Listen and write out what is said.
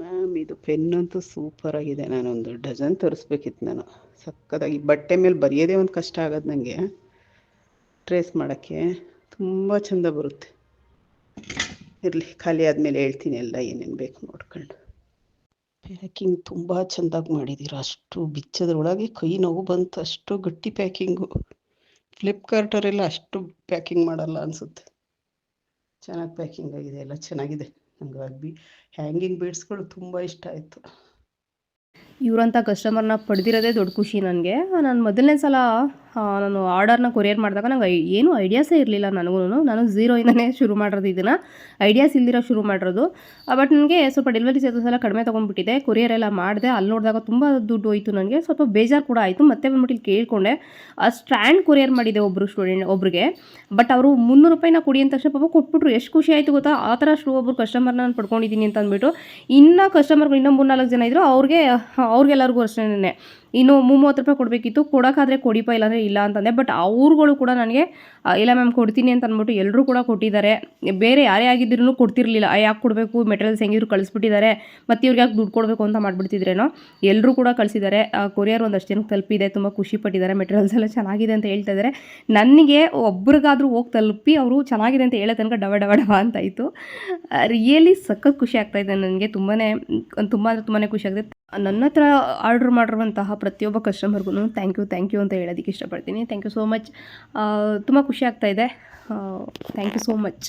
Ma'am ಇದು pen ಅಂತೂ super ಆಗಿದೆ. ನಾನೊಂದು ಡಜನ್ ತರಿಸ್ಬೇಕಿತ್ತು ನಾನು. ಸಕ್ಕತ್ತಾಗಿ ಬಟ್ಟೆ ಮೇಲೆ ಬರೆಯೋದೇ ಒಂದು ಕಷ್ಟ ಆಗೋದು ನನಗೆ ಟ್ರೇಸ್ ಮಾಡೋಕ್ಕೆ ತುಂಬ ಚೆಂದ ಬರುತ್ತೆ. ಇರಲಿ, ಖಾಲಿ ಆದಮೇಲೆ ಹೇಳ್ತೀನಿ ಎಲ್ಲ ಏನೇನು ಬೇಕು ನೋಡ್ಕೊಂಡು. ಪ್ಯಾಕಿಂಗ್ ತುಂಬ ಚೆಂದಾಗಿ ಮಾಡಿದ್ದೀರ ಅಷ್ಟು ಬಿಚ್ಚದ್ರೊಳಗೆ ಕೈ ನೋವು ಬಂತು. ಅಷ್ಟು ಗಟ್ಟಿ ಪ್ಯಾಕಿಂಗು ಫ್ಲಿಪ್ಕಾರ್ಟವರೆಲ್ಲ ಅಷ್ಟು ಪ್ಯಾಕಿಂಗ್ ಮಾಡಲ್ಲ ಅನಿಸುತ್ತೆ. ಚೆನ್ನಾಗಿ ಪ್ಯಾಕಿಂಗ್ ಆಗಿದೆ, ಎಲ್ಲ ಚೆನ್ನಾಗಿದೆ. ನಂಗೆ ಬಿ ಹ್ಯಾಂಗಿಂಗ್ ಬೀಡ್ಸ್ಗಳು ತುಂಬ ಇಷ್ಟ ಆಯಿತು. ಇವರಂಥ ಕಸ್ಟಮರ್ನ ಪಡೆದಿರೋದೇ ದೊಡ್ಡ ಖುಷಿ ನನಗೆ. ನಾನು ಮೊದಲನೇ ಸಲ ನಾನು ಆರ್ಡರ್ನ ಕೊರಿಯರ್ ಮಾಡಿದಾಗ ನಂಗೆ ಏನೂ ಐಡಿಯಾಸೇ ಇರಲಿಲ್ಲ ನನಗೂ ನಾನು ಝೀರೋಯಿಂದನೇ ಶುರು ಮಾಡಿರೋದು ಇದನ್ನು. ಐಡಿಯಾಸ್ ಇಲ್ದಿರೋ ಶುರು ಮಾಡಿರೋದು. ಬಟ್ ನನಗೆ ಸ್ವಲ್ಪ ಡೆಲಿವರಿ ಚಾರ್ಜಸ್ ಎಲ್ಲ ಕಡಿಮೆ ತೊಗೊಂಡ್ಬಿಟ್ಟಿದೆ. ಕೊರಿಯರ್ ಎಲ್ಲ ಮಾಡಿದೆ. ಅಲ್ಲಿ ನೋಡಿದಾಗ ತುಂಬ ದುಡ್ಡು ಹೋಯಿತು ನನಗೆ. ಸ್ವಲ್ಪ ಬೇಜಾರು ಕೂಡ ಆಯಿತು. ಮತ್ತೆ ಬಂದ್ಬಿಟ್ಟು ಇಲ್ಲಿ ಕೇಳಿಕೊಂಡೆ. ಸ್ಟ್ಯಾಂಡ್ ಕೊರಿಯರ್ ಮಾಡಿದೆ ಒಬ್ಬರು ಸ್ಟೂಡೆಂಟ್ ಒಬ್ರಿಗೆ. ಬಟ್ ಅವರು ಮುನ್ನೂರು ರೂಪಾಯಿನ ಕೊಡಿ ಅಂತ ತಕ್ಷಣ ಪಾಪ ಕೊಟ್ಬಿಟ್ರು. ಎಷ್ಟು ಖುಷಿ ಆಯಿತು ಗೊತ್ತಾ? ಆ ಥರ ಅಷ್ಟು ಒಬ್ಬರು ಕಸ್ಟಮರ್ನ ನಾನು ಪಡ್ಕೊಂಡಿದ್ದೀನಿ ಅಂತ ಅಂದ್ಬಿಟ್ಟು ಇನ್ನೂ ಕಸ್ಟಮರ್ಗಳು ಇನ್ನೂ ಮೂರ್ನಾಲ್ಕು ಜನ ಇದ್ದರು ಅವ್ರಿಗೆ ಅವ್ರಿಗೆಲ್ಲರಿಗೂ ಅಷ್ಟೇ ಇನ್ನು ಮೂವತ್ತು ರೂಪಾಯಿ ಕೊಡಬೇಕಿತ್ತು. ಕೊಡೋಕ್ಕಾದರೆ ಕೊಡಿಪ ಇಲ್ಲಾಂದರೆ ಇಲ್ಲ ಅಂತಂದೆ. ಬಟ್ ಅವ್ರುಗಳು ಕೂಡ ನನಗೆ ಇಲ್ಲ ಮ್ಯಾಮ್ ಕೊಡ್ತೀನಿ ಅಂತ ಅಂದ್ಬಿಟ್ಟು ಎಲ್ಲರೂ ಕೂಡ ಕೊಟ್ಟಿದ್ದಾರೆ. ಬೇರೆ ಯಾರೇ ಆಗಿದ್ರೂ ಕೊಡ್ತಿರ್ಲಿಲ್ಲ. ಯಾಕೆ ಕೊಡಬೇಕು? ಮೆಟೀರಿಯಲ್ಸ್ ಹೆಂಗಿದ್ರು ಕಳಿಸ್ಬಿಟ್ಟಿದ್ದಾರೆ. ಮತ್ತು ಇವ್ರಿಗೆ ಯಾಕೆ ದುಡ್ಡು ಕೊಡಬೇಕು ಅಂತ ಮಾಡಿಬಿಡ್ತಿದ್ರೇನೋ? ಎಲ್ಲರೂ ಕೂಡ ಕಳಿಸಿದ್ದಾರೆ. ಕೊರಿಯರ್ ಒಂದಷ್ಟು ಜನಕ್ಕೆ ತಲುಪಿದೆ. ತುಂಬ ಖುಷಿ ಪಟ್ಟಿದ್ದಾರೆ. ಮೆಟೀರಿಯಲ್ಸ್ ಎಲ್ಲ ಚೆನ್ನಾಗಿದೆ ಅಂತ ಹೇಳ್ತಾ ಇದ್ದಾರೆ. ನನಗೆ ಒಬ್ರಿಗಾದರೂ ಹೋಗಿ ತಲುಪಿ ಅವರು ಚೆನ್ನಾಗಿದೆ ಅಂತ ಹೇಳೋ ತನಕ ಡವ ಡವ ಡವ ಇತ್ತು ರಿಯಲಿ ಸಖತ್ ಖುಷಿ ಆಗ್ತಾ ಇದೆ ನನಗೆ. ತುಂಬಾ ತುಂಬ ಅಂದರೆ ತುಂಬಾ ಖುಷಿ ಆಗಿದೆ ನನ್ನ ಹತ್ರ ಆರ್ಡ್ರ್ ಮಾಡಿರುವಂತಹ ಪ್ರತಿಯೊಬ್ಬ ಕಸ್ಟಮರ್ಗೂ ಥ್ಯಾಂಕ್ ಯು ಥ್ಯಾಂಕ್ ಯು ಅಂತ ಹೇಳೋದಕ್ಕೆ ಇಷ್ಟಪಡ್ತೀನಿ. ಥ್ಯಾಂಕ್ ಯು ಸೋ ಮಚ್ ತುಂಬ ಖುಷಿ ಆಗ್ತಾಯಿದೆ ಥ್ಯಾಂಕ್ ಯು ಸೋ ಮಚ್